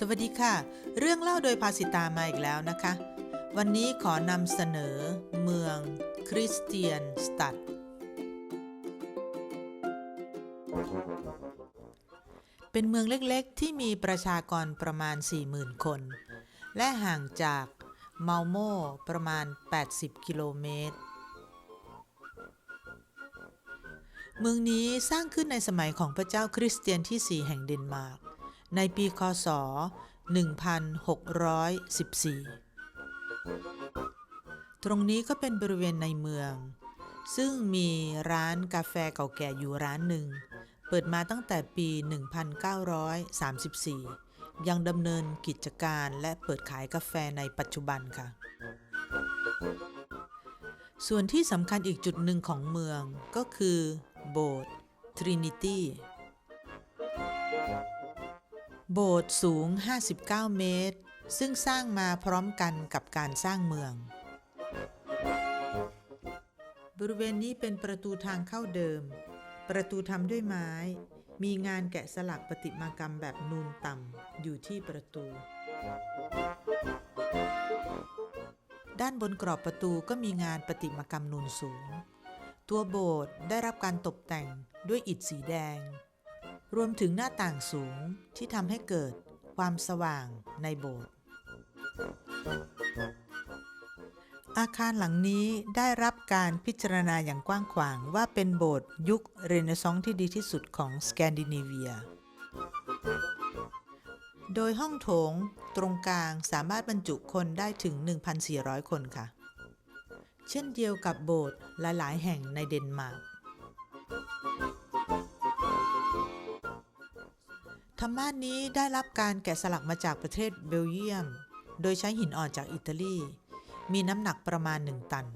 สวัสดีค่ะ เรื่องเล่าโดยภาสิตามาอีกแล้วนะคะ วันนี้ขอนำเสนอเมืองคริสเตียนสตัด เป็นเมืองเล็กๆ ที่มีประชากรประมาณ 40,000 คน และห่างจากเมาโมประมาณ 80 กิโลเมตร เมืองนี้สร้างขึ้นในสมัยของพระเจ้าคริสเตียนที่ 4 แห่งเดนมาร์ก ในปีคศ 1614 ตรงนี้ก็เป็นบริเวณในเมือง ซึ่งมีร้านกาแฟเก่าแก่อยู่ร้านหนึ่ง เปิดมาตั้งแต่ปี 1934 ยังดำเนินกิจการและเปิดขายกาแฟในปัจจุบันค่ะส่วนที่สำคัญอีกจุดหนึ่งของเมืองก็คือ โบสถ์ทรินิตี้ โบสถ์สูง 59 เมตร ซึ่งสร้างมาพร้อมกันกับการสร้างเมือง บริเวณนี้เป็นประตูทางเข้าเดิม ประตูทำด้วยไม้ มีงานแกะสลักประติมากรรมแบบนูนต่ำอยู่ที่ประตู ด้านบนกรอบประตูก็มีงานประติมากรรมนูนสูง ตัวโบสถ์ได้รับการตกแต่งด้วยอิฐสีแดง รวมถึงหน้าต่างสูงที่ทำให้เกิดความสว่างในโบสถ์อาคารหลังนี้ได้รับการพิจารณาอย่างกว้างขวางว่าเป็นโบสถ์ยุคเรเนซองส์ที่ดีที่สุดของสแกนดิเนเวีย โดยห้องโถงตรงกลางสามารถบรรจุคนได้ถึง 1,400 คนค่ะ เช่นเดียวกับโบสถ์หลาย ๆ แห่งในเดนมาร์ก ธรรมาสนี้ได้รับการแกะสลักมาจากประเทศเบลเยียม โดยใช้หินอ่อนจากอิตาลี มีน้ำหนักประมาณ1ตัน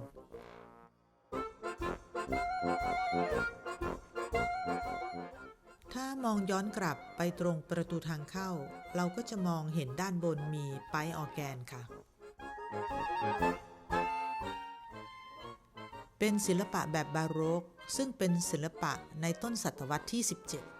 ถ้ามองย้อนกลับไปตรงประตูทางเข้า เราก็จะมองเห็นด้านบนมีไปออร์แกนค่ะ เป็นศิลปะแบบบาโรก ซึ่งเป็นศิลปะในต้นศตวรรษที่ 17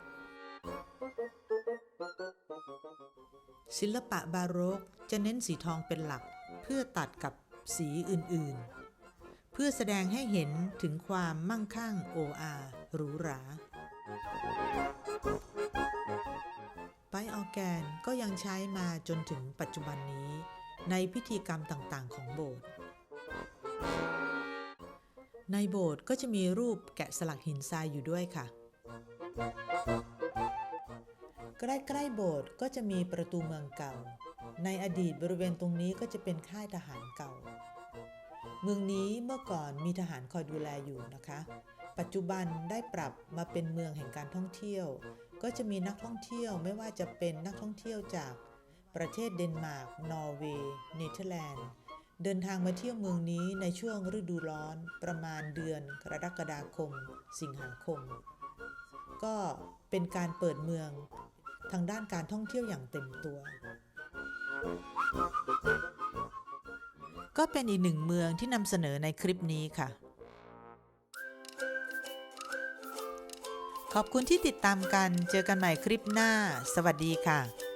ศิลปะบาโรกจะเน้นสีทองเป็นหลัก เพื่อตัดกับสีอื่นๆ เพื่อแสดงให้เห็นถึงความมั่งคั่งโออาหรูหราไปออร์แกนก็ยังใช้มาจนถึงปัจจุบันนี้ในพิธีกรรมต่างๆ ของโบสถ์ ในโบสถ์ก็จะมีรูปแกะสลักหินทรายอยู่ด้วยค่ะ ใกล้ๆโบสถ์ก็จะมีประตูเมืองเก่า ในอดีตบริเวณตรงนี้ก็จะเป็นค่ายทหารเก่า เมืองนี้เมื่อก่อนมีทหารคอยดูแลอยู่นะคะ ปัจจุบันได้ปรับมาเป็นเมืองแห่งการท่องเที่ยว ก็จะมีนักท่องเที่ยวไม่ว่าจะเป็นนักท่องเที่ยวจากประเทศเดนมาร์ก นอร์เวย์ เนเธอร์แลนด์ เดินทางมาเที่ยวเมืองนี้ในช่วงฤดูร้อนประมาณเดือนกรกฎาคม สิงหาคม ก็เป็นการเปิดเมือง ทางด้านการท่องเที่ยวอย่างเต็มตัว ก็เป็นอีกหนึ่งเมืองที่นำเสนอในคลิปนี้ค่ะ ขอบคุณที่ติดตามกัน เจอกันใหม่คลิปหน้า สวัสดีค่ะ